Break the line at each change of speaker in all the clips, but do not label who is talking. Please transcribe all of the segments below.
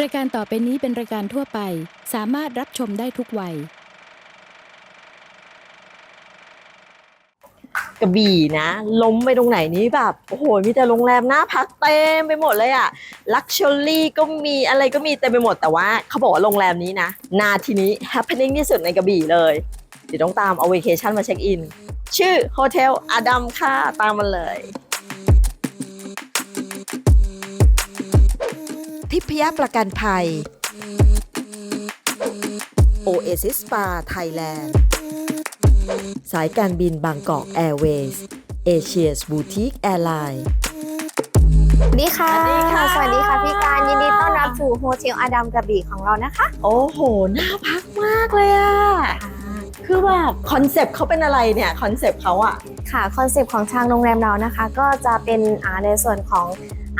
รายการต่อไปนี้เป็นรายการทั่วไป สามารถรับชมได้ทุกวัย
กระบี่นะ ล้มไปตรงไหนนี้แบบ โอ้โห มีแต่โรงแรมน่าพักเต็มไปหมดเลยอะลักชัวรี่ก็มีอะไรก็มีเต็มไปหมดแต่ว่าเขาบอกว่าโรงแรมนี้นะ นาทีนี้ happening ที่สุดในกระบี่เลย เดี๋ยวต้องตามเอา v a c a t i o n มาเช็คอิน ชื่อโฮเทลอดัมค่ะ ตามมาเลย ทิพยประกันภัย Oasis Spa Thailand สายการบินบางกอกแอร์เวย์สเอเชียสบูติกแอร์ไลน์
สวัสดีค่ะ
สวัสดีค่ะ
สวัสดีค่ะพี่การยินดีต้อนรับสู่โฮเทลอดัมกระบี่ของเรานะคะ
โอ้โห น่าพักมากเลยอะคือแบบคอนเซปต์เขาเป็นอะไรเนี่ยคอนเซปต์เขาอะ
ค่ะ คอนเซปต์ของทางโรงแรมเรานะคะ ก็จะเป็นอ่าในส่วนของ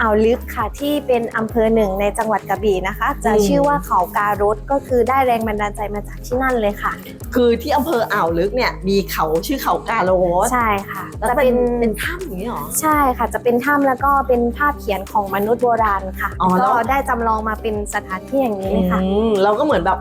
อ่าวลึกค่ะที่เป็นอำเภอหนึ่งในจังหวัดกระบี่นะคะ จะชื่อว่าเขาการถก็คือได้แรงบันดาลใจมาจากที่นั่นเลยค่ะ
คือที่อำเภออ่าวลึกเนี่ยมีเขาชื่อเขากาโรส
ใช่ค่ะ
แล้ว
จะ
เป็
เป็นน
เป็นถ้ำอย่างนี้เหรอ
ใช่ค่ะ จะเป็นถ้ำแล้วก็เป็นภาพเขียนของมนุษย์โบราณค่ะ
อ๋อแล้ว
ก็ได้จำลองมาเป็นสถานที่อย่างนี้เลยค่ะ
อืมเราก็เหมือนแบบ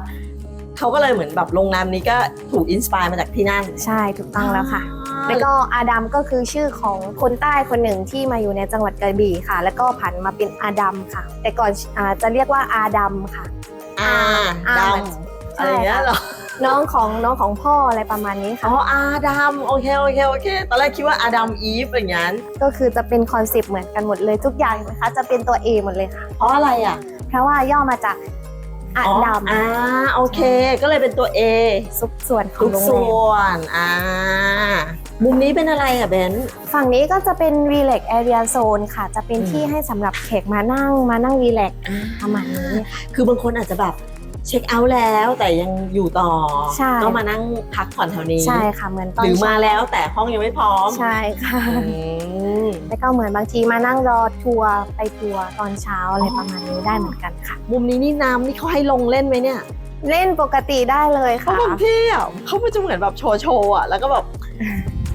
เขาก็เลยเหมือนแบบโรงแรมนี้ก็ถูกอินสปายมาจากที่นั่น
ใช่ถูกต้องแล้วค่ะ แล้วก็อาดัมก็คือชื่อของคนใต้คนหนึ่งที่มาอยู่ในจังหวัดกระบี่ค่ะ แล้วก็ผันมาเป็นอาดัมค่ะ แต่ก่อนอาจะเรียกว่าอาดัมค่ะ
อา
อา
ด
ใช่ำ
อะไรอย่างเงี้ยเหรอ
น้องของน้องของพ่ออะไรประมาณนี้ค่ะ
อ๋ออาดัมโอเคโอเคโอเคตอนแรกคิดว่าอาดัมอีฟอย่างงั้น
ก็คือจะเป็นคอนเซปต์เหมือนกันหมดเลยทุกอย่างนะคะ จะเป็นตัว A หมดเลยค่ะ
เพราะอะไรอะ
เพราะว่าย่อมาจากอาดัม
อ่าโอเค ก็เลยเป็นตัว A
ซุปส่วนขอ
ทุ
ง
ก
โรงแร
ส่
ม
วนอ่า มุมนี้เป็นอะไรอะเบน
ฝั่งนี้ก็จะเป็น relax area zone ค่ะ จะเป็น
อืม
ที่ให้สำหรับแขกมานั่งมานั่ง relax ประมาณนี้
คือบางคนอาจจะแบบเช็คเอาท์แล้วแต่ยังอยู่ต่อ
ใช่
ก็มานั่งพักผ่อนแถวนี้
ใช่ค่ะเหมือนตอน
หรือมา
เช้
แล้วแต่ห้องยังไม่พร้อม
ใช่ค่ะ
อืม
แล้วก็เหมือนบางทีมานั่งรอทัวร์ไปทัวร์ตอนเช้าอะไรประมาณนี้ได้เหมือนกันค่ะ
มุมนี้นี่น้ำนี่เขาให้ลงเล่นไหมเนี่ย
เล่นปกติได้เลย
เขา
ค่ะ
บางที่อะเขาจะเหมือนแบบโชว์โชว์อะแล้วก็แบบ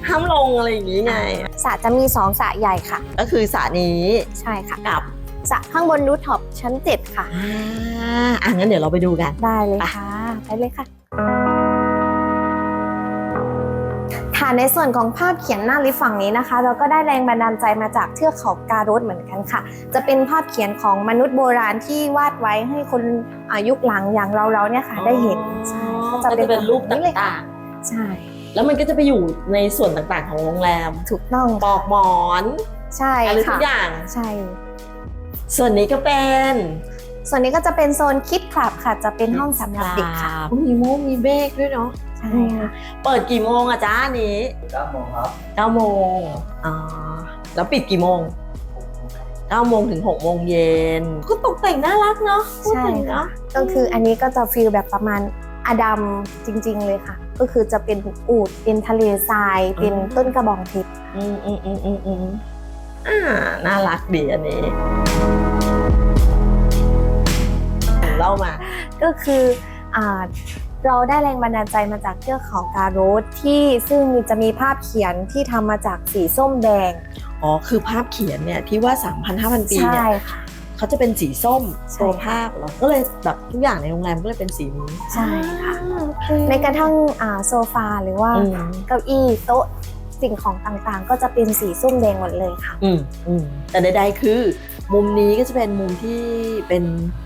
ห้ามลงอะไรอย่างงี้ไง
สระจะมีสองสระใหญ่ค่ะ
ก็คือสระนี้
ใช่ค่ะ
กับ
สระข้างบนรูทท็อปชั้น7ค่ะ
อ่าอะงั้นเดี๋ยวเราไปดูกัน
ได้เลยค่ะ ไปเลยค่ะ ค่ะในส่วนของภาพเขียนหน้าลิฟต์ฝั่งนี้นะคะ เราก็ได้แรงบันดาลใจมาจากเทือกเขาการถเหมือนกันค่ะ จะเป็นภาพเขียนของมนุษย์โบราณที่วาดไว้ให้คนอายุคหลังอย่างเราๆเนี่ยค่ะ ได้เห็นใช่
ก็จะเป็นรูปต
เลยค่ะ่า
ง
ใช่
ๆ แล้วมันก็จะไปอยู่ในส่วนต่างๆของโรงแรม
ถูกต้อง
ปอกหมอน
ใช่
อะไรทุ
ค่ะ
กอย่าง
ใช่
ส่วนนี้ก็เป็น
ส่วนนี้ก็จะเป็นโซนคิดคลับค่ะ จะเป็นห้องสำหรับเด็กค่ะ
มีโมงมีเบรกด้วยเนาะ
ใช่ค่ะ
เปิดกี่โมงอะจ้าอันนี้
9โมงครับ
9โมงอ๋อแล้วปิดกี่โมง9โมงถึง6โมงเย็นก็ตกแต่งน่ารักเนาะพูด
ใช่
ถึง
ค่ะ
เนาะ
ก็คืออันนี้ก็จะฟีลแบบประมาณ อดัมจริง ๆ เลยค่ะ ก็คือจะเป็นอูดเป็นทะเลทราย เป็นต้นกระบองเพชร
อืมอืมอืมอืมอืมอ่าน่ารักดีอันนี้เล่ามา
ก็คืออ่าเราได้แรงบันดาลใจมาจากเทือกเขาการถที่ซึ่งจะมีภาพเขียนที่ทำมาจากสีส้มแดง
อ๋อ คือภาพเขียนเนี่ยที่ว่า 3,000-5,000 ปี
ใช่
เนี่ย
ค่ะ
เขาจะเป็นสีส้ม
ใช่
ตัวภาพเหรอก็เลยแบบทุกอย่างในโรงแรมก็เลยเป็นสีนี้
ใช่ค่ะ
อ่าโอเค
ในกระทั่งอ่าโซฟาหรือว่า
อืม
เก้าอี้โต๊ะสิ่งของต่างๆ ก็จะเป็นสีส้มแดงหมดเลยค่ะ
อืมอืมแต่ใดๆคือ มุมนี้ก็จะเป็นมุมที่เป็น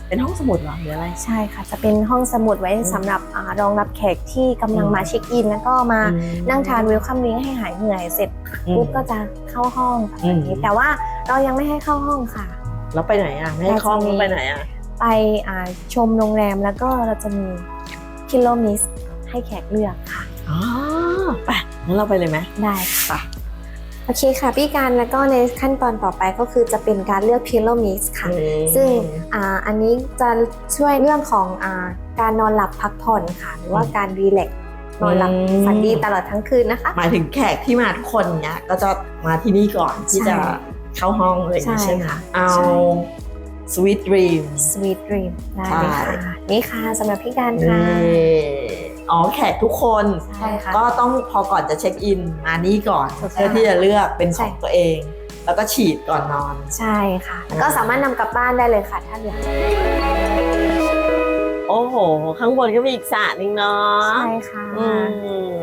เป็นห้องสมุดเหรอหรืออะไร
ใช่ค่ะ จะเป็นห้องสมุดไว้
อืม
สำหรับอารองรับแขกที่กำลัง
อืม
มาเช็คอิน แล้วก็มา
อืม
นั่งทานเวลคัมดริงก์ให้หายเหนื่อยเสร็จ
อืม
ปุ๊บก็จะเข้าห้องแบบนี้
อืม
แต่ว่าเรายังไม่ให้เข้าห้องค่ะ
แล้วไปไหนอะไม่ให้คล้อง
เราจะมี
ไปไหนอะ
ไปอ่าชมโรงแรมแล้วก็เราจะมีคิโลมิสให้แขกเลือกค่ะ
อ๋อไปงั้นเราไปเลยไหม
ได้ค่ะโอเคค่ะพี่การแล้วก็ในขั้นตอนต่อไปก็คือจะเป็นการเลือกพิโลมิสค่ะ
อืม
ซึ่งอ่าอันนี้จะช่วยเรื่องของอาการนอนหลับพักผ่อนค่ะ หรือว่าการรีแลกซ์นอนหลับ
อืม
ฝันดีตลอดทั้งคืนนะคะ
หมายถึงแขกที่มาทุกคนเนี้ยก็จะมาที่นี่ก่อนที่
ใช่
จะ เข้าห้องอะไรอย่างงี้
ใช่
ใช่ไหม
ค่ะ
เอา
ใช่
Sweet Dream
Sweet Dream ได้เลย
ใช่
ค่ะนี่ค่ะสำหรับพี่การ
นี่
ค่ะ
อ๋อแขกทุกคน
ใช่ค่ะ
ก็ต้องพอก่อนจะเช็คอินมานี่ก่อน
ถูกต้อง
เพื่อที่จะเลือกเป็นข
ใช่
องตัวเอง แล้วก็ฉีดก่อนนอน
ใช่ค่ะ ก็สามารถนำกลับบ้านได้เลยค่ะถ้าเหลือ
โอ้โห ข้างบนก็มีอีกสระหนึงเนาะ
ใช่ค่ะ
อืม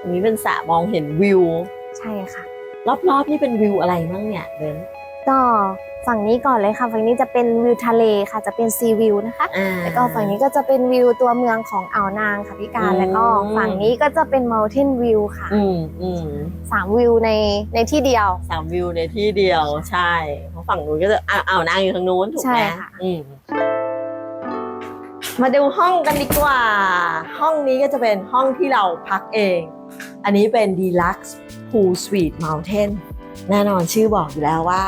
อันนี้เป็นสระมองเห็นวิว
ใช่ค่ะ
รอบๆนี่เป็นวิวอะไรบ้างเนี่ยเบน
ก็ฝั่งนี้ก่อนเลยค่ะ ฝั่งนี้จะเป็นวิวทะเลค่ะจะเป็นซีวิวนะคะ
อ่า
แล้วก็ฝั่งนี้ก็จะเป็นวิวตัวเมืองของอ่าวนางค่ะพี่การ
อืม
แล้วก็ฝั่งนี้ก็จะเป็น mountain view ค่ะ
อืมอืม
สามวิวในในที่เดียว
สามวิวในที่เดียวใช่เพราะฝั่งนู้นก็จะอ่าอ่าวนางอยู่ทางนู้นถูกไหม
ใช่ค่ะ
อืมมาดูห้องกันดีกว่า ห้องนี้ก็จะเป็นห้องที่เราพักเอง อันนี้เป็น Deluxe Pool Suite Mountain แน่นอนชื่อบอกอยู่แล้วว่า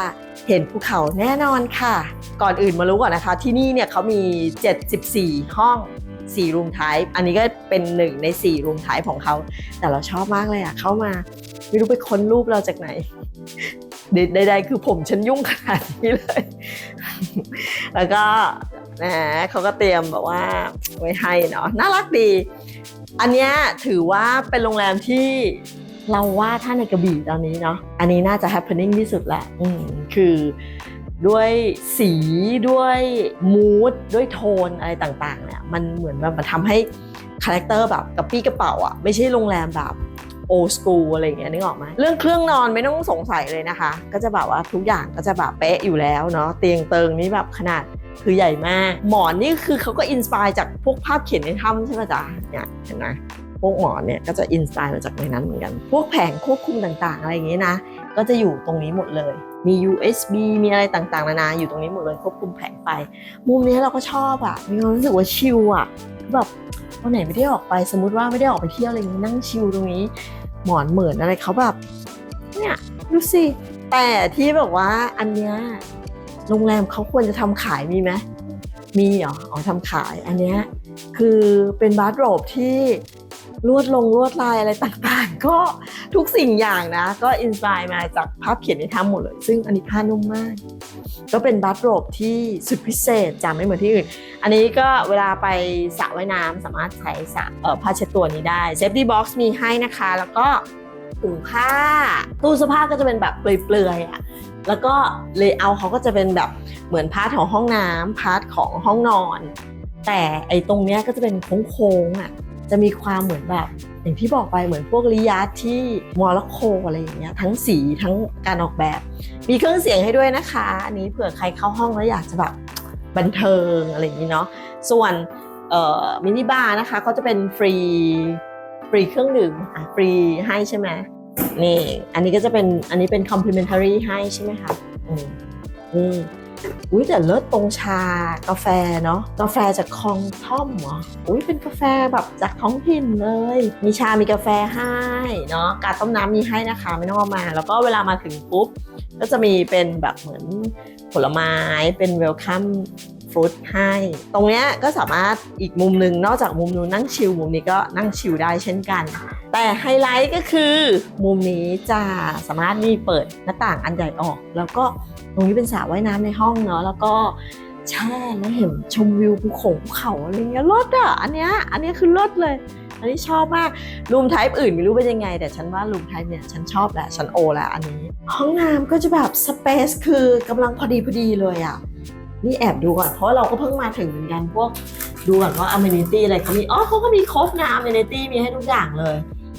เห็นภูเขาแน่นอนค่ะ ก่อนอื่นมารู้ก่อนนะคะ ที่นี่เนี่ยเขามี 74 ห้อง4รูมไทป์อันนี้ก็เป็นหนึ่งใน4รูมไทป์ของเขา แต่เราชอบมากเลยอะเข้ามา ไม่รู้ไปค้นรูปเราจากไหนใดๆคือผมฉันยุ่งขนาดนี้เลย แล้วก็นะเขาก็เตรียมแบบว่าไว้ให้เนาะน่ารักดี อันเนี้ยถือว่าเป็นโรงแรมที่ เราว่าถ้าในกระบี่ตอนนี้เนาะอันนี้น่าจะ happening ที่สุดแหละอืมคือด้วยสีด้วยมูดด้วยโทนอะไรต่างๆเนี่ยมันเหมือนแบบมันทำให้คาแรคเตอร์แบบกระปี้กระเป๋าอะไม่ใช่โรงแรมแบบโอ s ส o ูอะไรอย่างเงี้ยนึกออกไหมเรื่องเครื่องนอนไม่ต้องสงสัยเลยนะคะ ก็จะแบบว่าทุกอย่างก็จะแบบเป๊ะอยู่แล้วเนาะเตียงเติงนี่แบบขนาดคือใหญ่มาก หมอนนี่คือเขาก็อินสปายจากพวกภาพเขียนในถ้ำใช่ไหมจ๊ะเนี่ยเห็นไหม พวกหมอนเนี่ยก็จะอินสปายมาจากในนั้นเหมือนกัน พวกแผงควบคุมต่างๆ อะไรอย่างเงี้ยนะ ก็จะอยู่ตรงนี้หมดเลย มี USB มีอะไรต่างๆ นานาอยู่ตรงนี้หมดเลยควบคุมแผงไฟ มุมนี้เราก็ชอบอะมีความรู้สึกว่าชิลอะแบบวันไหนไม่ได้ออกไปสมมติว่าไม่ได้ออกไปเที่ยวอะไรอย่างงี้นั่งชิลตรงนี้ หมอนเหมือนอะไรเขาแบบเนี่ยดูสิแต่ที่แบบว่าอันเนี้ยโรงแรมเขาควรจะทำขายมีไหมมีเหรออ๋อทำขายอันเนี้ยคือเป็นบาร์โรบที่ ลวดลงลวดลายอะไรต่างๆ ก็ทุกสิ่งอย่างนะ ก็อินสปายมาจากภาพเขียนในถ้ำหมดเลย ซึ่งอันนี้ผ้านุ่มมาก ก็เป็นบาร์โรบที่สุดพิเศษจำไม่เหมือนที่อื่น อันนี้ก็เวลาไปสระว่ายน้ำสามารถใช้สระผ้าเช็ดตัวนี้ได้เซฟตี้บ็อกซ์มีให้นะคะ แล้วก็ถุงผ้า ตู้เสื้อผ้าก็จะเป็นแบบเปลือยๆอะแล้วก็เลเยอร์เขาก็จะเป็นแบบเหมือนพาร์ทของห้องน้ำพาร์ทของห้องนอน แต่ไอ้ตรงเนี้ยก็จะเป็นโค้งๆอะ จะมีความเหมือนแบบ อย่างที่บอกไปเหมือนพวกริยาที่มอร็อกโกอะไรอย่างเงี้ยทั้งสีทั้งการออกแบบ มีเครื่องเสียงให้ด้วยนะคะ อันนี้เผื่อใครเข้าห้องแล้วอยากจะแบบบันเทิงอะไรอย่างนี้เนาะส่วนมินิบาร์นะคะก็จะเป็นฟรีฟรีเครื่องดื่มอะฟรีให้ใช่ไหมนี่อันนี้ก็จะเป็นอันนี้เป็น complimentary ให้ใช่ไหมคะอืมนี่ อุ้ยแต่เลิศตรงชากาแฟเนาะกาแฟจากคลองท่อมเหรออุ้ยเป็นกาแฟแบบจากท้องถิ่นเลย มีชามีกาแฟให้เนาะการต้มน้ำมีให้นะคะไม่ต้องเอามา แล้วก็เวลามาถึงปุ๊บก็จะมีเป็นแบบเหมือนผลไม้เป็นเวลคัม ฟรุตให้ ตรงเนี้ยก็สามารถอีกมุมหนึ่งนอกจากมุมนู้นนั่งชิลมุมนี้ก็นั่งชิลได้เช่นกัน แต่ไฮไลท์ก็คือ มุมนี้จะสามารถนี่เปิดหน้าต่างอันใหญ่ออก แล้วก็ตรงนี้เป็นสระว่ายน้ำในห้องเนาะแล้วก็แช่แล้วเห็นชมวิวภูเขาภูเขาอะไรเงี้ยรถอะอันเนี้ยอันเนี้ยคือรถเลย อันนี้ชอบมากรูมไทป์อื่นไม่รู้เป็นยังไง แต่ฉันว่ารูมไทป์เนี่ยฉันชอบแหละฉันโอแหละอันนี้ ห้องน้ำก็จะแบบสเปซคือกำลังพอดีพอดีเลยอะ นี่แอบดูก่อนเพราะเราก็เพิ่งมาถึงเหมือนกันพวกดูก่อนว่า amenity อะไรเขามีอ๋อเขาก็มีครบนะ amenity มีให้ทุกอย่างเลย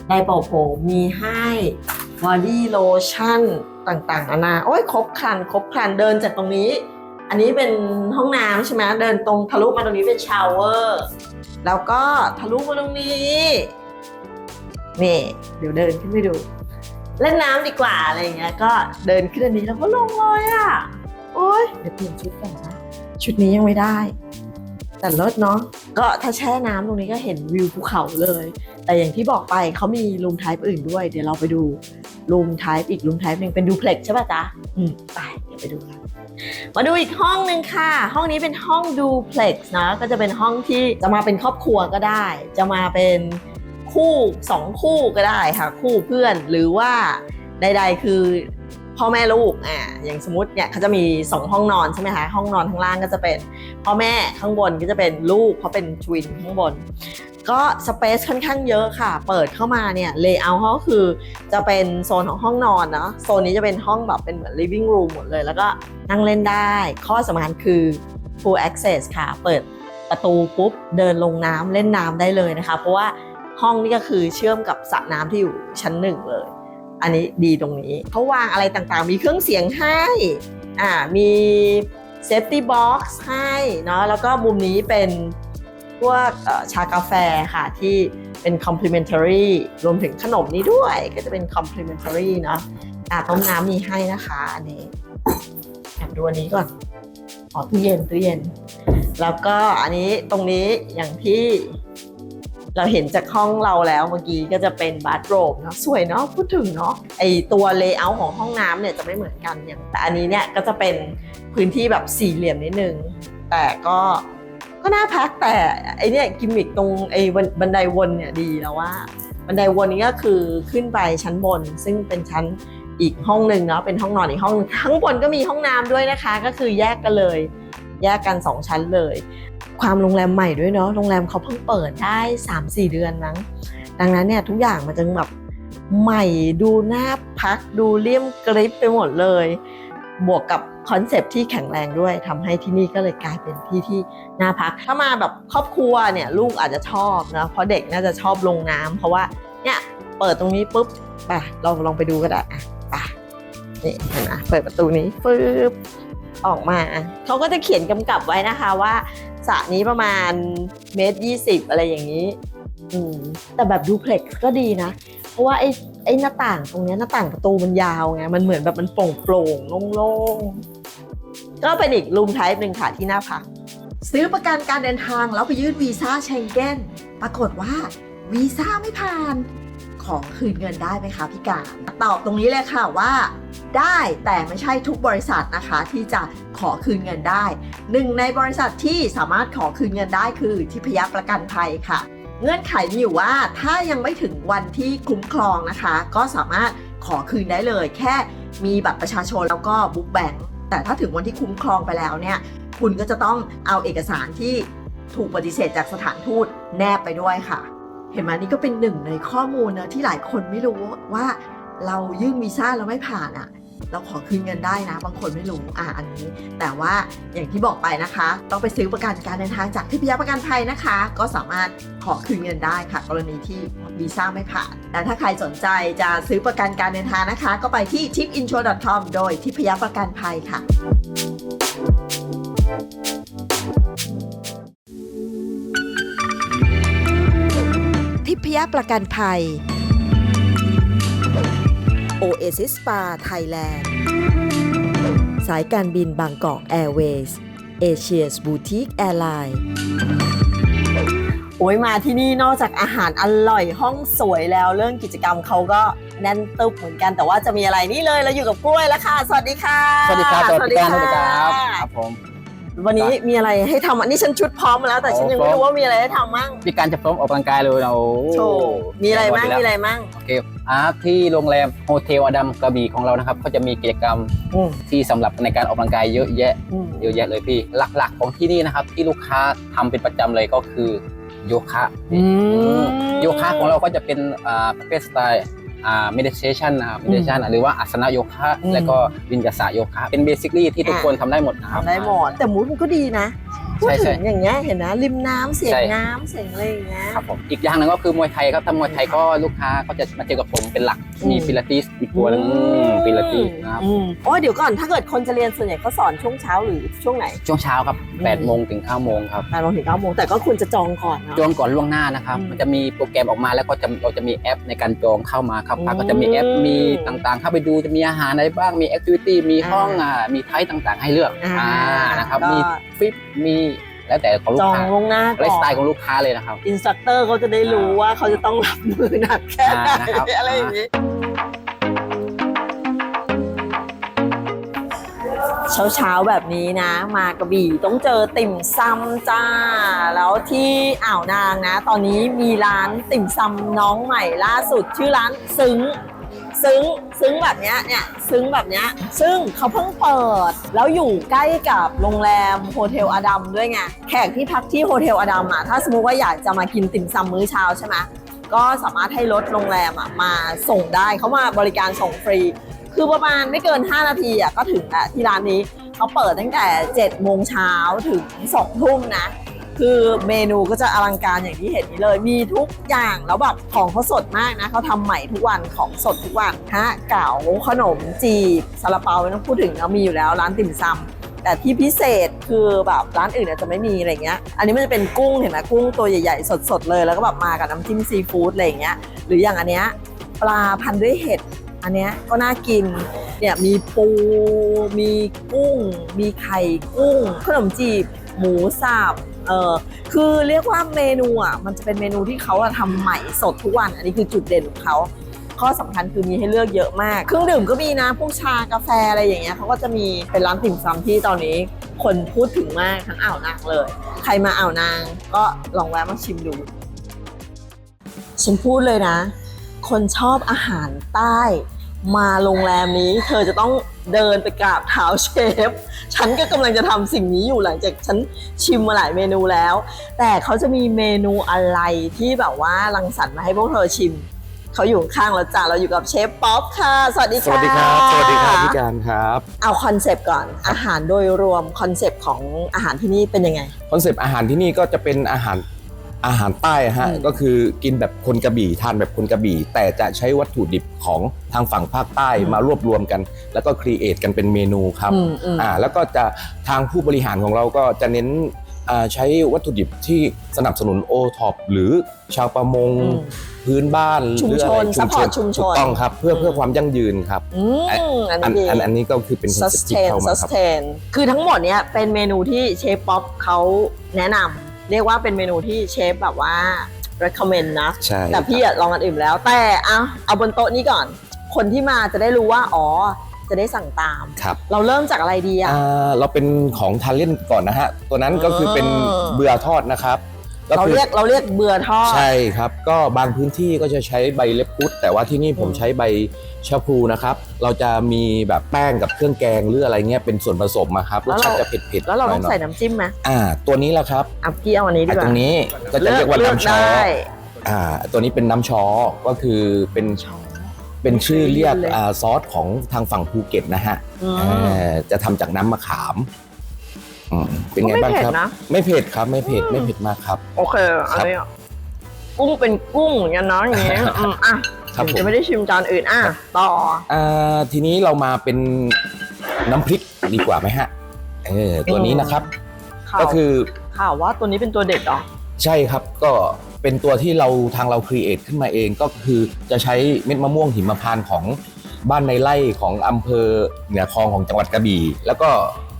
ไดเป่าผมมีให้ body lotion ต่างๆนานาโอ้ยครบครันครบครันเดินจากตรงนี้ อันนี้เป็นห้องน้ำใช่ไหมเดินตรงทะลุมาตรงนี้เป็นชาวเวอร์แล้วก็ทะลุมาตรงนี้นี่เดี๋ยวเดินขึ้นไปดู เล่นน้ำดีกว่าอะไรเงี้ยก็เดินขึ้นอันนี้แล้วก็ลงเลยอะ อ๊ยเดี๋ยวเปลี่ยนชุดก่อนนะชุดนี้ยังไม่ได้ แต่รถเนาะก็ถ้าแช่น้ำตรงนี้ก็เห็นวิวภูเขาเลย แต่อย่างที่บอกไปเขามีรูมไทป์อื่นด้วย เดี๋ยวเราไปดูรูมไทป์อีกรูมไทป์หนึ่งเป็นดูเพล็กใช่ป่ะจ๊ะอืมไปเดี๋ยวไปดูกันมาดูอีกห้องหนึ่งค่ะ ห้องนี้เป็นห้องดูเพล็กซ์นะก็จะเป็นห้องที่จะมาเป็นครอบครัวก็ได้ จะมาเป็นคู่สองคู่ก็ได้ค่ะ คู่เพื่อนหรือว่าใด ๆ คือ พ่อแม่ลูกอ่าอย่างสมมติเนี่ยเขาจะมีสองห้องนอนใช่ไหมคะห้องนอนข้างล่างก็จะเป็นพ่อแม่ข้างบนก็จะเป็นลูกเพราะเป็นทวินข้างบน ก็สเปซค่อนข้างเยอะค่ะ เปิดเข้ามาเนี่ยเลเยอร์เขาก็คือจะเป็นโซนของห้องนอนเนาะโซนนี้จะเป็นห้องแบบเป็นเหมือน living room หมดเลย แล้วก็นั่งเล่นได้ ข้อสำคัญคือ full access ค่ะ เปิดประตูปุ๊บเดินลงน้ำเล่นน้ำได้เลยนะคะ เพราะว่าห้องนี่ก็คือเชื่อมกับสระน้ำที่อยู่ชั้นหนึ่งเลย อันนี้ดีตรงนี้เขาวางอะไรต่างๆ มีเครื่องเสียงให้อ่ามี safety box ให้เนาะแล้วก็มุมนี้เป็นพวกชากาแฟค่ะที่เป็น complimentary รวมถึงขนมนี้ด้วยก็จะเป็น complimentary เนาะอ่าต้มน้ำมีให้นะคะอันนี้แอบดูอันนี้ก่อนอ๋อตู้เย็นตู้เย็น แล้วก็อันนี้ตรงนี้อย่างที่ เราเห็นจากห้องเราแล้วเมื่อกี้ก็จะเป็นบาร์โรบเนาะสวยเนาะพูดถึงเนาะไอตัวเลเยอร์ของห้องน้ำเนี่ยจะไม่เหมือนกันอย่างแต่อันนี้เนี่ยก็จะเป็นพื้นที่แบบสี่เหลี่ยมนิดนึง แต่ก็ก็น่าพักแต่ไอเนี่ยกิมมิคตรงไอบันไดวนเนี่ยดีแล้วว่า บันไดวนนี้ก็คือขึ้นไปชั้นบน ซึ่งเป็นชั้นอีกห้องหนึ่งเนาะเป็นห้องนอนอีกห้องหนึ่งข้างบนก็มีห้องน้ำด้วยนะคะ ก็คือแยกกันเลย แยกกัน 2 ชั้นเลย ความโรงแรมใหม่ด้วยเนาะโรงแรมเขาเพิ่งเปิดได้ 3-4 เดือนมั้งดังนั้นเนี่ยทุกอย่างมันจะแบบใหม่ดูหน่าพักดูเลี่ยมกริบไปหมดเลย บวกกับคอนเซปที่แข็งแรงด้วยทำให้ที่นี่ก็เลยกลายเป็นที่ที่น่าพัก ถ้ามาแบบครอบครัวเนี่ยลูกอาจจะชอบนะเพราะเด็กน่าจะชอบลงน้ำเพราะว่าเนี่ยเปิดตรงนี้ปุ๊บไปเราลองไปดูก็ได้อะไปนี่เห็นไหมเปิดประตูนี้ปึ๊บ ออกมา เขาก็จะเขียนกำกับไว้นะคะว่าสระนี้ประมาณเมตรยี่สิบอะไรอย่างนี้ อืมแต่แบบดูเพล็กซ์ก็ดีนะ เพราะว่าไอ้ไอ้หน้าต่างตรงนี้หน้าต่างประตูมันยาวไง มันเหมือนแบบมันโปร่งโปร่งๆโล่งๆ ก็เป็นอีกรูมไทป์หนึ่งค่ะที่น่าพัก ซื้อประกันการเดินทางแล้วไปยื่นวีซ่าเชงเก้น ปรากฏว่าวีซ่าไม่ผ่าน ของคืนเงินได้ไหมคะพี่การตอบตรงนี้เลยค่ะว่าได้แต่ไม่ใช่ทุกบริษัทนะคะที่จะขอคืนเงินได้หนึ่งในบริษัทที่สามารถขอคืนเงินได้คือทิพยประกันภัยค่ะ เงื่อนไขมีอยู่ว่าถ้ายังไม่ถึงวันที่คุ้มครองนะคะ ก็สามารถขอคืนได้เลย แค่มีบัตรประชาชนแล้วก็บุ๊กแบงค์แต่ถ้าถึงวันที่คุ้มครองไปแล้วเนี่ยคุณก็จะต้องเอาเอกสารที่ถูกปฏิเสธจากสถานทูตแนบไปด้วยค่ะ เห็นไหมนี่ก็เป็นหนึ่งในข้อมูลนะที่หลายคนไม่รู้ว่าเรายื่นวีซ่าแล้วไม่ผ่านอะ เราขอคืนเงินได้นะ บางคนไม่รู้อ่าอันนี้ แต่ว่าอย่างที่บอกไปนะคะ ต้องไปซื้อประกันการเดินทางจากทิพยประกันภัยนะคะ ก็สามารถขอคืนเงินได้ค่ะ กรณีที่วีซ่าไม่ผ่านแต่ถ้าใครสนใจจะซื้อประกันการเดินทางนะคะ ก็ไปที่ tipintro.com โดยทิพยประกันภัยค่ะ ทิพยประกันภัย Oasis Spa Thailand สายการบินบางกอกแอร์เวย์สเอเชียสบูติกแอร์ไลน์โอ้ยมาที่นี่นอกจากอาหารอร่อยห้องสวยแล้วเรื่องกิจกรรมเขาก็แน่นตึบเหมือนกันแต่ว่าจะมีอะไรนี่เลยเราอยู่กับกล้วยแล้วค่ะ สวัสดีค่ะ
สวัสดีครับ สวัสดีครับสวัสดีครับะครับผม
วันนี้มีอะไรให้ทำอันนี้ฉันชุดพร้อมมาแล้วแต่ฉันยังไม่รู้ว่ามีอะไรให้ทำมั่ง
มีการจะพร้อมออกกำลังกายเลยนะโอ้
โชว์มีอะไรมั่งมีอะไรมั่ง
โอเคอ่าที่โรงแรมโฮเทลอดัมกระบี่ของเรานะครับก็จะมีกิจกรรม
อืม
ที่สำหรับในการออกกำลังกายเยอะแยะ
อืม
เยอะแยะเลยพี่ หลักๆของที่นี่นะครับ ที่ลูกค้าทำเป็นประจำเลยก็คือโยคะ
อืม
โยคะของเราก็จะเป็นอ่าประเภทสไตล์ อ่า meditation นะครับ meditation หรือว่าอาสนะโยคะ
อืม
แล้วก็วิญญาสาโยคะ เป็นเบสิคลี่ที่ทุก
อะ
คนทำได้หมดนะครับ
ทำได้หมดแต่มูดมันก็ดีนะ พูด
ใช่
ถึ
ใช่
งอย่างเงี้ยเห็นนะริมน้ำเสียง
ใช่
น้ำเสียงอะไรอย่างเงี้ย
ครับผมอีกอย่างหนึ่งก็คือมวยไทยครับถ้ามวยไทยก็ลูกค้าก็จะมาเจอกับผมเป็นหลัก
อืม
มีฟิลาติสอีกตัวหนึงฟิลาติสนะครับ
อืมโอ้ยเดี๋ยวก่อนถ้าเกิดคนจะเรียนส่วนใหญ่เขาสอนช่วงเช้าหรือช่วงไหน
ช่วงเช้าครับ
อืม
8โมงถึง9โมงครับ
แปดโมงถึงเก้าโมงแต่ก็คุณจะจองก่อนเนาะ
จองก่อนล่วงหน้านะครับ
อืม
มันจะมีโปรแกรมออกมาแล้วก็จะเราจะมีแอปในการจองเข้ามาครับ
อืม
ก็จะมีแอปมีต่างๆ เข้าไปดูจะมีอาหารอะไรบ้างมีแอคทิวิตี้มีห้อง
อ่า
อ่ามีไทป์ต่างๆ ให้เลือก
อ่า
อ่านะครับ
ก็
มีฟิปมี แล้วแต่ของลู
จ
ก
อง
ค้า
ล่วงหน้า
ไล
ก่อ
ฟ์สไตล์
น
ของลูกค้าเลยนะครับ
อินสตรัคเตอร์เขาจะได้รู้ว่าเขาจะต้องรับมือหนักแค่ไหน
อ่านะครับ
อะไรอย่างนี้เช้าเช้าๆแบบนี้นะ มากระบี่ต้องเจอติ่มซำจ้า แล้วที่อ่าวนางนะ ตอนนี้มีร้านติ่มซำน้องใหม่ล่าสุดชื่อร้านซึ้ง ซึ้งซึ้งแบบเนี้ยเนี่ยซึ้งแบบเนี้ยซึ่งเขาเพิ่งเปิด แล้วอยู่ใกล้กับโรงแรมโฮเทลอดัมด้วยไงแขกที่พักที่โฮเทลอดัมอะถ้าสมมติว่าอยากจะมากินติ่มซำมื้อเช้าใช่ไหมก็สามารถให้รถโรงแรมอะมาส่งได้เขามาบริการส่งฟรี คือประมาณไม่เกิน 5 นาทีอะก็ถึงแล้วที่ร้านนี้เขาเปิดตั้งแต่7โมงเช้าถึง2ทุ่มนะ คือเมนูก็จะอลังการอย่างที่เห็นนี้เลย มีทุกอย่างแล้วแบบของเขาสดมากนะเขาทำใหม่ทุกวันของสดทุกวันฮะเก๋าขนมจีบซาลาเปาไม่ต้องพูดถึงเรามีอยู่แล้วร้านติ่มซำแต่ที่พิเศษคือแบบร้านอื่นอาจจะไม่มีอะไรเงี้ย อันนี้มันจะเป็นกุ้งเห็นไหมกุ้งตัวใหญ่ๆ สดๆเลย แล้วก็แบบมากับน้ำจิ้มซีฟู้ดอะไรเงี้ย หรืออย่างอันเนี้ยปลาพันด้วยเห็ด อันเนี้ยก็น่ากิน เนี่ยมีปู มีกุ้ง มีไข่กุ้ง ขนมจีบ หมูสับ เออคือเรียกว่าเมนูอะมันจะเป็นเมนูที่เขาอะทำใหม่สดทุกวัน อันนี้คือจุดเด่นของเขาข้อสำคัญคือมีให้เลือกเยอะมาก เครื่องดื่มก็มีนะพวกชากาแฟอะไรอย่างเงี้ยเขาก็จะมีเป็นร้านติ่มซำที่ตอนนี้ คนพูดถึงมากทั้งอ่าวนางเลย ใครมาอ่าวนางก็ลองแวะมาชิมดู ฉันพูดเลยนะ คนชอบอาหารใต้ มาโรงแรมนี้ เธอจะต้องเดินไปกราบเท้าเชฟ ฉันก็กำลังจะทำสิ่งนี้อยู่หลังจากฉันชิมมาหลายเมนูแล้ว แต่เขาจะมีเมนูอะไรที่แบบว่ารังสรรค์มาให้พวกเธอชิม เขาอยู่ข้างเราจ้าเราอยู่กับเชฟป๊อปค่ะ สวัสดี
ส
ค่ะ
วัสดีครับ สวัสดีครับพี่การครับ
เอาคอนเซปต์ก่อน อาหารโดยรวมคอนเซปต์ของอาหารที่นี่เป็นยังไง
คอนเซปต์อาหารที่นี่ก็จะเป็นอาหาร อาหารใต้ฮะ
อืม
ก็คือกินแบบคนกระบี่ทานแบบคนกระบี่ แต่จะใช้วัตถุดิบของทางฝั่งภาคใต้
อืม
มารวบรวมกัน แล้วก็ครีเอทกันเป็นเมนูครับ
อืมอืม
อ่าแล้วก็จะทางผู้บริหารของเราก็จะเน้นอ่าใช้วัตถุดิบที่สนับสนุนโอท็อปหรือชาวประมง
อืม
พื้นบ้าน
ชุม
หรือ
ช
อะไร
น support ชุมชน
ถูกต้องครับเพื่อเพื่อความยั่งยืนครับ
อืมอัน
อัน
นี้ดี
อันอันนี้ก็คือเป็นคอนเซ็ปต์ที่
sustain
เข้ามาครับ
sustain คือทั้งหมดเนี้ยเป็นเมนูที่เชฟป๊อปเขาแนะนำ เรียกว่าเป็นเมนูที่เชฟแบบว่า recommend นะ
ใช่
แต่พี่อะลองอันอื่นแล้ว แต่เอาเอาบนโต๊ะนี้ก่อน คนที่มาจะได้รู้ว่า อ๋อ จะได้สั่งตาม
ครับ
เราเริ่มจากอะไรดีอะ
อ่าเราเป็นของทานเล่นก่อนนะฮะ ตัวนั้นก็คือเป็น
อ่า
เบื่อทอดนะครับ
เรา
คื
เรียกเราเรียกเบื่อทอด
ใช่ครับ ก็บางพื้นที่ก็จะใช้ใบเล็บพุดแต่ว่าที่นี่ผม
อืม
ใช้ใบชะพลูนะครับ เราจะมีแบบแป้งกับเครื่องแกงหรืออะไรเงี้ยเป็นส่วนผสมมาครับรสชาติจะเผ็ดๆ
แล้วเราต้อง
หน่ยๆ
ใส่น้ำจิ้มไหม
อ่า ตัวนี้แหละครับ
อะพี่เอาอันนี้ดี
อ่าก
ว่า
ตรงนี้ก็จะเรียกว่า
เลือก
น้ำช้อ
ได้
อ่า ตัวนี้เป็นน้ำช้อก็คือเป็นเป็นชื่อเรียก
เลย
อ่าซอสของทางฝั่งภูเก็ตนะฮะ
อืม
เอ่อจะทำจากน้ำมะขาม อืมเป็นไงบ้างครับ
ไม่เผ็ดนะ
ไม่เผ็ดครับ ไม่เผ็ดไม่เผ็ดมากครับ
โอเค อันนี้อะกุ้งเป็นกุ้งเหมือนกันเนาะอย่างเงี้ยอืมอะ
ครับ
ถึง
ผม
จะไม่ได้ชิมจานอื่นอะต่อ
อ่าทีนี้เรามาเป็นน้ำพริกดีกว่าไหมฮะเออตัวนี้นะครับ
ข่าว
ก็คือ
ข่าวว่าตัวนี้เป็นตัวเด็ดเหรอ
ใช่ครับก็เป็นตัวที่เราทางเราครีเอทขึ้นมาเองก็คือจะใช้เม็ดมะม่วงหิมพานต์ของบ้านในไร่ของอำเภอเหนือคลองของจังหวัดกระบี่ แล้วก็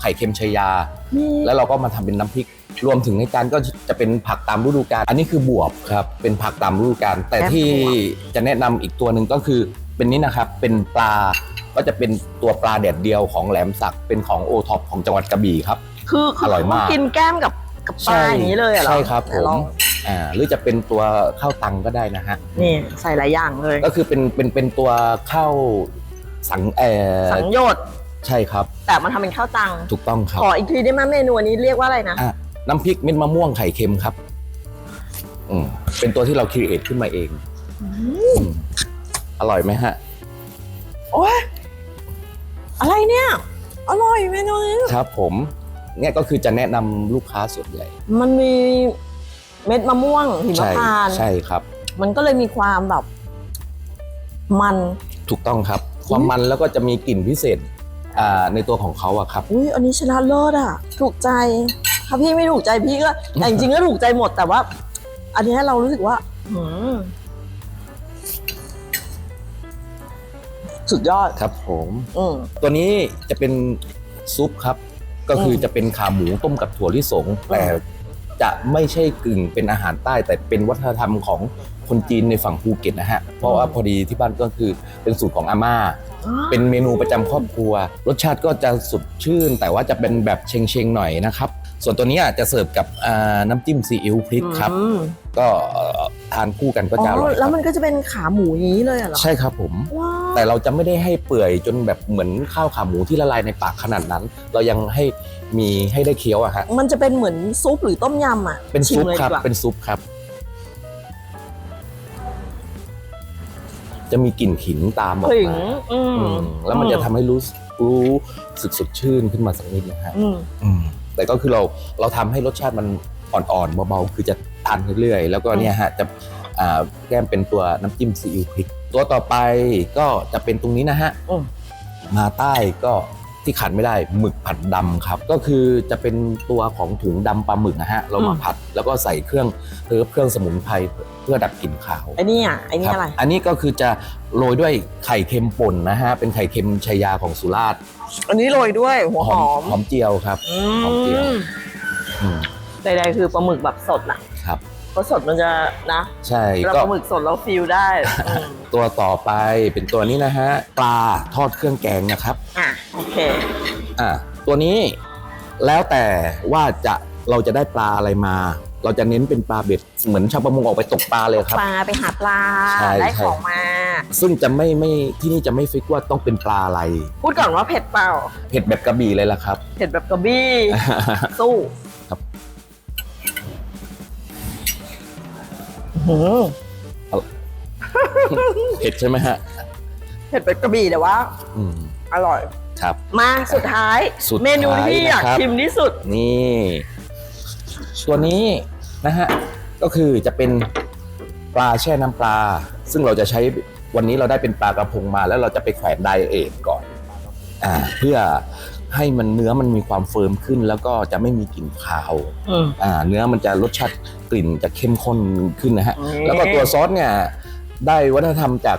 ไข่เค็มชายา
นี่
แล้วเราก็มาทำเป็นน้ำพริก รวมถึงในจานก็จะเป็นผักตามฤดูกาลอันนี้คือบวบครับ เป็นผักตามฤดูกาลแต่ที่จะแนะนำอีกตัวหนึ่งก็คือเป็นนี้นะครับเป็นปลาก็จะเป็นตัวปลาแดดเดียวของแหลมสักเป็นของโอท็อปของจังหวัดกระบี่ครับ
คือคื
อร่อยมาก
กินแก้มกับกับปลาอย่างนี้เลยเหรอ
ใช่ครับผ
ไหนล
ม
อง
อ่าหรือจะเป็นตัวข้าวตังก็ได้นะฮะ
นี่ใส่หลายอย่างเลย
ก็คือเป็นเป็นเป็นตัวข้าวสังเออ
สังโยชน์
ใช่ครับ
แต่มันทำเป็นข้าวตัง
ถูกต้องครับ
ขออีกทีได้ไหมเมนูอันนี้เรียกว่าอะไรนะ
อะน้ำพริกเม็ดมะม่วงไข่เค็มครับอืมเป็นตัวที่เราครีเอทขึ้นมาเองอืมอร่อยไหมฮะ
โอ๊ยอะไรเนี่ย อร่อยเมนูนี้
ครับผมเนี่ยก็คือจะแนะนำลูกค้าส่วนใหญ่
มันมีเม็ดมะม่วงหิม
ใช่
พานต์
ใช่ครับ
มันก็เลยมีความแบบ มัน
ถูกต้องครับ ความมันแล้วก็จะมีกลิ่นพิเศษอ่า ในตัวของเขาอะครับ
อุ้ยอันนี้ชนะเลิศอะถูกใจถ้าพี่ไม่ถูกใจพี่ก็แต่จริงๆก็ถูกใจหมดแต่ว่า อันนี้เรารู้สึกว่าหืมสุดยอด
ครับผม
อืม
ตัวนี้จะเป็นซุปครับ ก็คือจะเป็นขาหมูต้มกับถั่วลิสงแต่ จะไม่ใช่กึ่งเป็นอาหารใต้แต่เป็นวัฒนธรรมของคนจีนในฝั่งภูเก็ตนะฮะ เพราะว่าพอดีที่บ้านก็คือเป็นสูตรของอาม่า เป็นเมนูประจำครอบครัว รสชาติก็จะสดชื่น แต่ว่าจะเป็นแบบเชงเชงๆหน่อยนะครับ ส่วนตัวนี้จะเสิร์ฟกับอ่าน้ำจิ้มซีอิ๊วพริกครับ
อืม
ก็เอ่อทานคู่กันก็
อ๋
จะอร่
อ
อยค
แล้
รั
ว
บ
มันก็จะเป็นขาหมูอย่างนี้เลยเหรอ
ใช่ครับผม
ว้าว
แต่เราจะไม่ได้ให้เปื่อยจนแบบเหมือนข้าวขาหมูที่ละลายในปากขนาดนั้น เรายังให้มีให้ได้เคี้ยวอะฮะ
มันจะเป็นเหมือนซุปหรือต้มยำอะ
เป็น
ชิ
ซุ
ม
ป
เลย
ครับ
ดีกว่า
เป็นซุปครับ จะมีกลิ่นขิงตามออก
ถึง
มา
อืม
อืมแล้วมันจะทำให้รู้รู้สึกสดชื่นขึ้นมาสักนิดนะฮะ
อืม
อืม แต่ก็คือเราเราทำให้รสชาติมันอ่อนๆเบาๆคือจะทานเรื่อยๆแล้วก็เนี่ยฮะจะอ่าแก้มเป็นตัวน้ำจิ้มซีอิ๊วพริก ตัวต่อไปก็จะเป็นตรงนี้นะฮะ
อืม
มาใต้ก็ที่ขาดไม่ได้หมึกผัดดำครับ ก็คือจะเป็นตัวของถุงดำปลาหมึกนะฮะเรามาผัดแล้วก็ใส่เครื่องเพิ่มเครื่องสมุนไพรเพื่อดับกลิ่นคาว
ไอ้นี่อะไอ้นี่
ครับ
อะไร
อันนี้ก็คือจะโรยด้วยไข่เค็มป่นนะฮะ เป็นไข่เค็มชายาของสุราษฎร์
อันนี้โรยด้วยหัวหอม
หอมเจียวครับ
อื
หอมเจียว
ม
อืม
ใดๆคือปลาหมึกแบบสดน่ะ
ครับ
เพราะสดมันจะนะ
ใช่
เรา
ก็
ปลาหมึกสดเราฟิลได้อืม
ตัวต่อไปเป็นตัวนี้นะฮะปลาทอดเครื่องแกงนะครับ
อะโอเค
อ่าตัวนี้แล้วแต่ว่าจะเราจะได้ปลาอะไรมา เราจะเน้นเป็นปลาเบ็ดเหมือนชาวประมงออกไปตกปลาเลยครับ
ปลาไปหาปลา
ใช่
ได้
ใช่
ของมา
ซึ่งจะไม่ไม่ที่นี่จะไม่ฟิกว่าต้องเป็นปลาอะไร
พูดก่อนว่าเผ็ดเปล่า
เผ็ดแบบกระบี่เลยล่ะครับ
เผ็ดแบบกระบี้ สู้
ครับ
อื้อหือ
เผ็ดใช่ไหมฮะ
เผ็ดแบบกระบี่แต่ว่า
อืม
อร่อย
ครับ
มาสุดท้าย
สุดท้าย
เมนูที่อยาก
นะครับ
ชิมที่สุด
นี่ ตัวนี้ นะฮะก็คือจะเป็นปลาแช่น้ำปลา ซึ่งเราจะใช้วันนี้เราได้เป็นปลากระพงมา แล้วเราจะไปแขวนไดเอทก่อนอ่าเพื่อให้มันเนื้อมันมีความเฟิร์มขึ้น แล้วก็จะไม่มีกลิ่นคาว
อืม
อ่าเนื้อมันจะรสชาติกลิ่นจะเข้มข้นขึ้นนะฮะ
นี่
แล้วก็ตัวซอสเนี่ยได้วัฒนธรรมจาก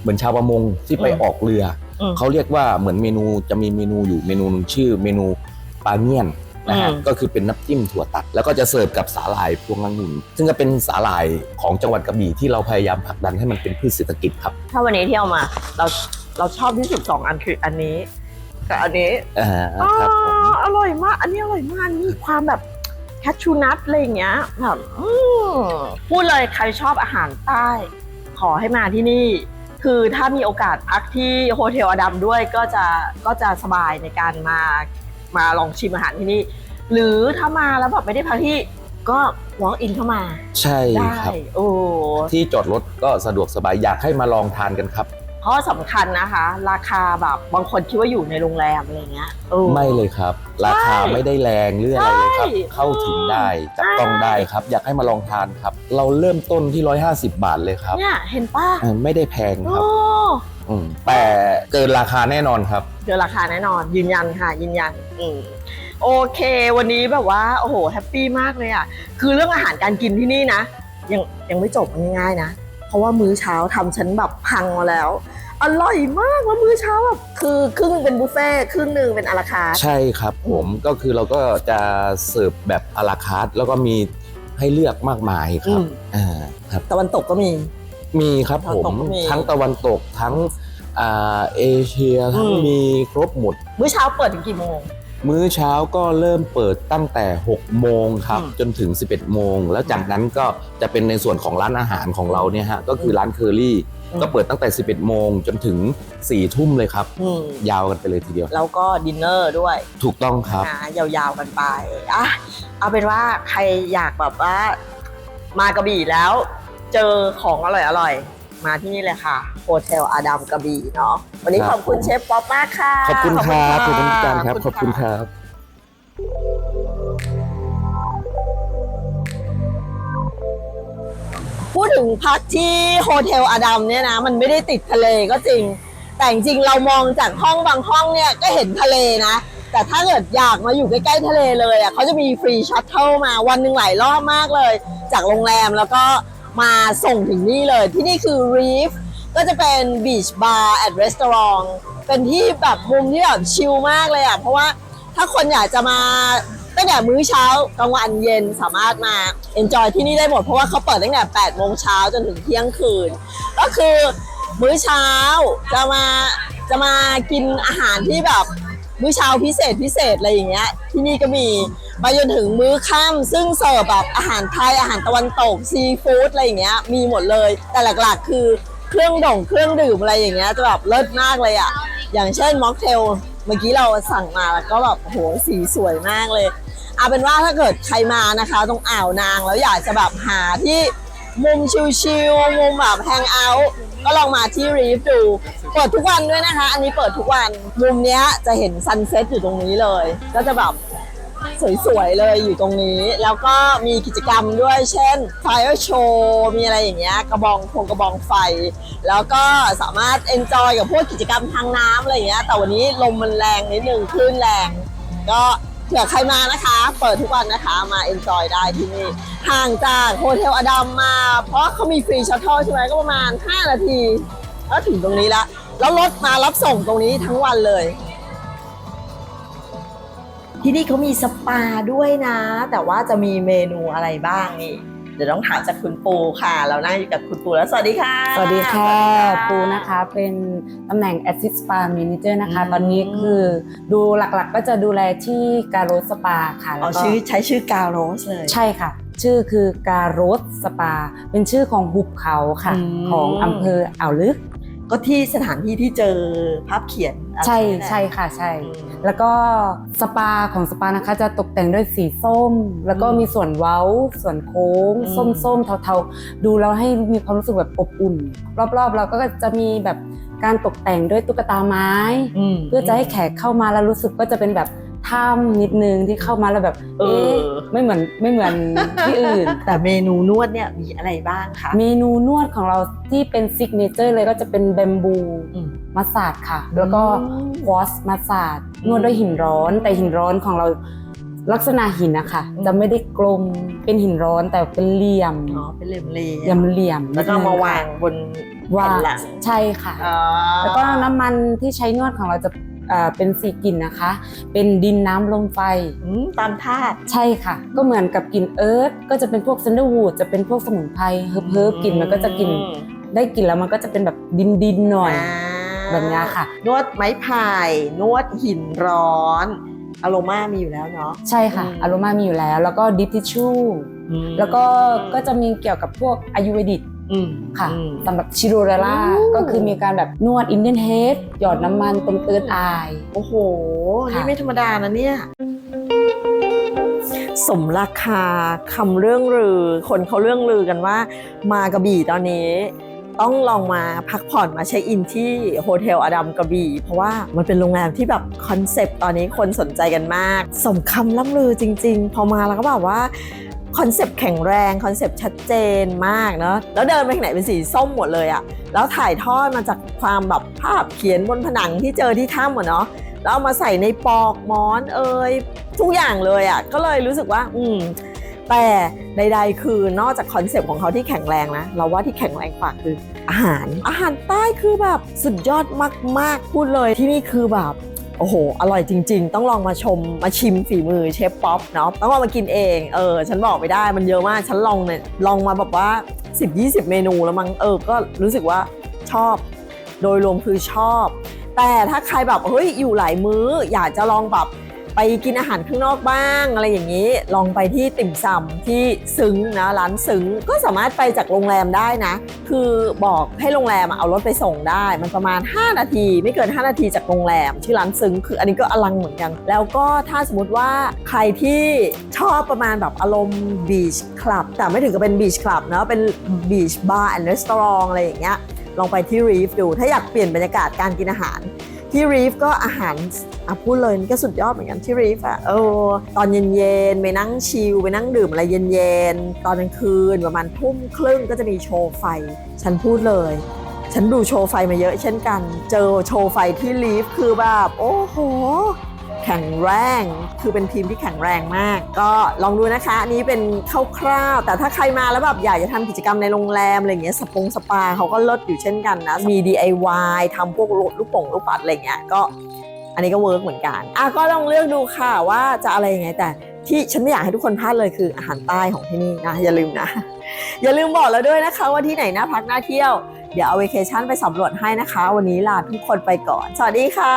เหมือนชาวประมงที่ไป
อืม
ออกเรืออ
ม
เขาเรียกว่าเหมือนเมนูจะมีเมนูอยู่เมนูหนึ่งชื่อเมนูปลาเงี่ยน นะฮะ
อืม
ก็คือเป็นน้ำจิ้มถั่วตัด แล้วก็จะเสิร์ฟกับสาหร่ายพวงองุ่นซึ่งก็เป็นสาหร่ายของจังหวัดกระบี่ที่เราพยายามผลักดันให้มันเป็นพืชเศรษฐกิจครับ
ถ้าวันนี้ที่เอามาเราเราชอบที่สุดสองอันคืออันนี้กับอันนี้
อ่าครับผม
อ๋ออร่อยมาก อันนี้อร่อยมากมีความแบบแคชชูนัทอะไรอย่างเงี้ยแบบอืมพูดเลยใครชอบอาหารใต้ ขอให้มาที่นี่ คือถ้ามีโอกาสพักที่โฮเทลอดัมด้วยก็จะก็จะสบายในการมา มาลองชิมอาหารที่นี่ หรือถ้ามาแล้วแบบไม่ได้พักที่ก็ walk in เข้ามา
ใช่
ได้
ครับ
โอ้
ที่จอดรถก็สะดวกสบายอยากให้มาลองทานกันครับ
เพราะสำคัญนะคะ ราคาแบบบางคนคิดว่าอยู่ในโรงแรมอะไรเงี้ยเออ
ไม่เลยครับ ราคาไม่ได้แรงหรืออะไรเลยครับ
ใช่
เข้าถึงได้จับต้องได้ครับ อยากให้มาลองทานครับ เราเริ่มต้นที่ 150 บาทเลยครับ
เนี่ยเห็นป่ะ
เออไม่ได้แพงค
โอ้
รับอื มแต่เกินราคาแน่นอนครับ
เดือนราคาแน่นอนยืนยันค่ะยืนยันอืมโอเค วันนี้แบบว่าโอ้โหแฮปปี้มากเลยอะคือเรื่องอาหารการกินที่นี่นะ ยังยังไม่จบง่ายๆนะ เพราะว่ามื้อเช้าทำฉันแบบพังมาแล้ว อร่อยมากแล้วมื้อเช้าแบบคือครึ่งหนึ่งเป็นบุฟเฟ่ต์ครึ่งหนึ่งเป็นอาราคาร์ท
ใช่ครับผมก็คือเราก็จะเสิร์ฟแบบอาราคาร์ทแล้วก็มีให้เลือกมากมายครับ
อืม
อ่าครับ
ตะวันตกก็มี
มีครับ
ตะ
ผ
วันต
ม
กก็มี
ทั้งตะวันตกทั้งอ่าเอเชียทั้ง
อืม
มีครบหมด
มื้อเช้าเปิดถึงกี่โมง
มื้อเช้าก็เริ่มเปิดตั้งแต่ 6 โมงครับ
อืม
จนถึง 11 โมง แล้วจากนั้นก็จะเป็นในส่วนของร้านอาหารของเราเนี่ยฮะ ก็คือร้านเคอรี่
อืม
ก็เปิดตั้งแต่ 11 โมงจนถึง 4 ทุ่มเลยครับ
อืม
ยาวกันไปเลยทีเดียว
แล้วก็ดินเนอร์ด้วย
ถูกต้องครับ
นะยาวๆกันไปอะเอาเป็นว่าใครอยากแบบว่า มากระบี่แล้ว เจอของอร่อยๆมาที่นี่เลยค่ะโฮเทลอาดัมกระบี่เนาะวันนี้
ค
ข
รับ
อบคุณ
ผม
เชฟป๊อปมากค่ะ
ขอบคุณครับขอบคุณการครับะขอบคุณครับ
พูดถึงพักที่โฮเทลอาดัมเนี่ยนะ มันไม่ได้ติดทะเลก็จริง แต่จริงๆเรามองจากห้องบางห้องเนี่ยก็เห็นทะเลนะ แต่ถ้าเกิดอยากมาอยู่ใกล้ๆทะเลเลยอะเขาจะมีฟรีชัตเทิลมาวันหนึ่งหลายรอบมากเลย จากโรงแรมแล้วก็ มาส่งถึงนี่เลย ที่นี่คือ Reef ก็จะเป็น Beach Bar and Restaurant เป็นที่แบบมุมที่แบบชิลมากเลยอะเพราะว่าถ้าคนอยากจะมาตั้งแต่มื้อเช้ากลางวันเย็นสามารถมา enjoy ที่นี่ได้หมด เพราะว่าเขาเปิดตั้งแต่ 8 โมงเช้าจนถึงเที่ยงคืน ก็คือมื้อเช้าจะมาจะมากินอาหารที่แบบมื้อเช้าพิเศษพิเศษอะไรอย่างเงี้ยที่นี่ก็มี ไปจนถึงมื้อค่ำซึ่งเสิร์ฟแบบอาหารไทยอาหารตะวันตกซีฟู้ดอะไรอย่างเงี้ยมีหมดเลย แต่หลักๆ คือเครื่องด่งเครื่องดื่มอะไรอย่างเงี้ยจะแบบเลิศมากเลยอะอย่างเช่นม็อกเทลเมื่อกี้เราสั่งมาแล้วก็แบบโหสีสวยมากเลยเอาเป็นว่าถ้าเกิดใครมานะคะ ตรงอ่าวนางแล้วอยากจะแบบหาที่มุมชิลๆมุมแบบแฮงเอาท์ก็ลองมาที่รีฟดูเปิดทุกวันด้วยนะคะ อันนี้เปิดทุกวันมุมเนี้ยจะเห็นซันเซ็ตอยู่ตรงนี้เลย ก็จะแบบ สวยๆเลยอยู่ตรงนี้ แล้วก็มีกิจกรรมด้วยเช่น Fire Show มีอะไรอย่างเงี้ยกระบองพงกระบองไฟ แล้วก็สามารถ enjoy กับพวกกิจกรรมทางน้ำอะไรอย่างเงี้ยแต่วันนี้ลมมันแรงนิดนึงคลื่นแรง ก็เผื่อใครมานะคะ เปิดทุกวันนะคะมา enjoy ได้ที่นี่ห่างจากโฮเทลอดัมมา เพราะเขามีฟรีชัตเทิลใช่ไหมก็ประมาณ 5 นาทีก็ถึงตรงนี้ละแล้วรถมารับส่งตรงนี้ทั้งวันเลย ที่นี่เขามีสปาด้วยนะ แต่ว่าจะมีเมนูอะไรบ้างนี่ เดี๋ยวต้องถามจากคุณปูค่ะ เรานั่งอยู่กับคุณปูแล้วสวัสดีค่ะ
สวัสดีค่ะ
สวัสดีค่ะ
ปูนะคะเป็นตำแหน่ง Assist Spa Manager นะคะ
อืม
ตอนนี้คือดูหลักๆก็จะดูแลที่การโรสสปาค่ะ
เอา
แล้วก็
ชื่อใช้ชื่อกาวโรสเลย
ใช่ค่ะ ชื่อคือการโรสสปา เป็นชื่อของหุบเขาค่ะ
อืม
ของอำเภออ่าวลึก
ก็ที่สถานที่ที่เจอภาพเขียนอะไร
ใช่
นั่นแหละ
ใช่ค่ะใช่
อืม
แล้วก็สปาของสปานะคะจะตกแต่งด้วยสีส้ม แล้วก็
อืม
มีส่วนเว้า ส่วนโค้ง
อืม
ส้มๆเทาๆ ดูแล้วให้มีความรู้สึกแบบอบอุ่น รอบๆ เราก็จะมีแบบการตกแต่งด้วยตุ๊กตาไม้
ม
เพื่อจะให้แขกเข้ามาแล้วรู้สึกก็จะเป็นแบบ ถ้ำนิดนึงที่เข้ามาแล้วแบบ
เออ
เอ๊ะไม่เหมือนไม่เหมือนที่อื่น
แต่เมนูนวดเนี่ยมีอะไรบ้างคะ
เมนูนวดของเราที่เป็นซิกเนเจอร์เลยก็จะเป็นแบมบู
อืม
มัสซาดค่ะ แล้วก็
อืม
ควอสมัสซาดนวดด้วยหินร้อนแต่หินร้อนของเราลักษณะหินนะคะ
อืม
จะไม่ได้กลมเป็นหินร้อนแต่เป็นเหลี่ยม
อ๋อเป็นเหลี่ยมเห
เหลี่ยมเหลี่ยม
แล้วก็เอามาวางบน
วา
แผ่
ง
นหลัง
ใช่ค่ะ
อ๋อ
แล้วก็น้ำมันที่ใช้นวดของเราจะ เอ่อเป็นสีกลิ่นนะคะ เป็นดินน้ำลมไฟ
อืมตามธาตุ
ใช่ค่ะ ก็เหมือนกับกลิ่นเอิร์ธก็จะเป็นพวกซันเดอร์วูดจะเป็นพวกสมุนไพรเฮิร์บเฮิร์บกลิ่นมันก็จะกลิ่นได้กลิ่นแล้วมันก็จะเป็นแบบดินดินๆหน่อยาแบบเนี้ยค่ะ
นวดไม้พาย นวดหินร้อนอโรมามีอยู่แล้วเนาะ
ใช่ค่ะ
อืม
อารมามีอยู่แล้ว แล้วก็ดิฟทิชชู่
อืม
แล้วก็ก็จะมีเกี่ยวกับพวกอายุเวดิก
อืม
ค่ะ
อืม
สำหรับชิโรเรล่า
โอ้
ก็คือมีการแบบนวดอินเดียนเฮดหยอดน้ำมันตรงเติร์ดอาย
โอ้โห
ค่ะ
นี่ไม่ธรรมดานะเนี่ย สมราคาคำเรื่องลือ คนเขาเรื่องลือกันว่ามากระบี่ตอนนี้ ต้องลองมาพักผ่อนมาเช็คอินที่โฮเทลอดัมกระบี่ เพราะว่ามันเป็นโรงแรมที่แบบคอนเซปต์ตอนนี้คนสนใจกันมาก สมคำล่ำลือจริง ๆ พอมาแล้วก็แบบว่า คอนเซปต์แข็งแรงคอนเซปต์ชัดเจนมากเนาะแล้วเดินไปไหนเป็นสีส้มหมดเลยอะแล้วถ่ายทอดมาจากความแบบภาพเขียนบนผนังที่เจอที่ถ้ำอะเนาะแล้วเอามาใส่ในปอกหมอนเอ่ยทุกอย่างเลยอะ่ะก็เลยรู้สึกว่า อืมแต่ใดๆคือนอกจากคอนเซปต์ของเขาที่แข็งแรงนะเราว่าที่แข็งแรงกว่าคืออาหาร อาหารใต้คือแบบสุดยอดมากๆพูดเลยที่นี่คือแบบ โอ้โห อร่อยจริง ๆ ต้องลองมาชมมาชิมฝีมือเชฟป๊อปเนาะต้องลองมากินเองเออฉันบอกไม่ได้มันเยอะมากฉันลองเนี่ยลองมาแบบว่า 10-20 เมนูแล้วมั้งเออก็รู้สึกว่าชอบ โดยรวมคือชอบ แต่ถ้าใครแบบเฮ้ยอยู่หลายมื้อ อยากจะลองแบบ ไปกินอาหารข้างนอกบ้าง อะไรอย่างนี้ลองไปที่ติ่มซำที่ซึ้งนะร้านซึ้งก็สามารถไปจากโรงแรมได้นะ คือบอกให้โรงแรมเอารถไปส่งได้ มันประมาณ 5 นาที ไม่เกิน 5 นาทีจากโรงแรมชื่อร้านซึ้งคืออันนี้ก็อลังเหมือนกัน แล้วก็ถ้าสมมติว่าใครที่ชอบประมาณแบบอารมณ์บีชคลับแต่ไม่ถึงกับเป็นบีชคลับเนาะเป็นบีชบาร์แอนด์รีสอร์ทอะไรอย่างเงี้ยลองไปที่รีฟดู ถ้าอยากเปลี่ยนบรรยากาศการกินอาหาร ที่รีฟก็อาหารอะพูดเลยนี่ก็สุดยอดเหมือนกันที่รีฟอะเออตอนเย็นๆไปนั่งชิลไปนั่งดื่มอะไรเย็นๆ ตอนกลางคืนประมาณทุ่มครึ่งก็จะมีโชว์ไฟ ฉันพูดเลยฉันดูโชว์ไฟมาเยอะเช่นกัน เจอโชว์ไฟที่ลีฟคือแบบ โอ้โห แข็งแรงคือเป็นทีมที่แข็งแรงมาก ก็ลองดูนะคะอันนี้เป็นคร่าวๆแต่ถ้าใครมาแล้วแบบอยากจะทำกิจกรรมในโรงแรมอะไรเงี้ยสปงสปาเขาก็เลิศอยู่เช่นกันนะมี DIY ทำพวกลูกโป่งลูกปัดอะไรเงี้ยก็อันนี้ก็เวิร์กเหมือนกันอะก็ลองเลือกดูค่ะว่าจะอะไรยังไงแต่ที่ฉันไม่อยากให้ทุกคนพลาดเลยคืออาหารใต้ของที่นี่นะอย่าลืมนะ อย่าลืมบอกแล้วด้วยนะคะว่าที่ไหนน่าพักน่าเที่ยว เดี๋ยวเอาเวเคชั่นไปสำรวจให้นะคะ วันนี้ลาทุกคนไปก่อน สวัสดีค่ะ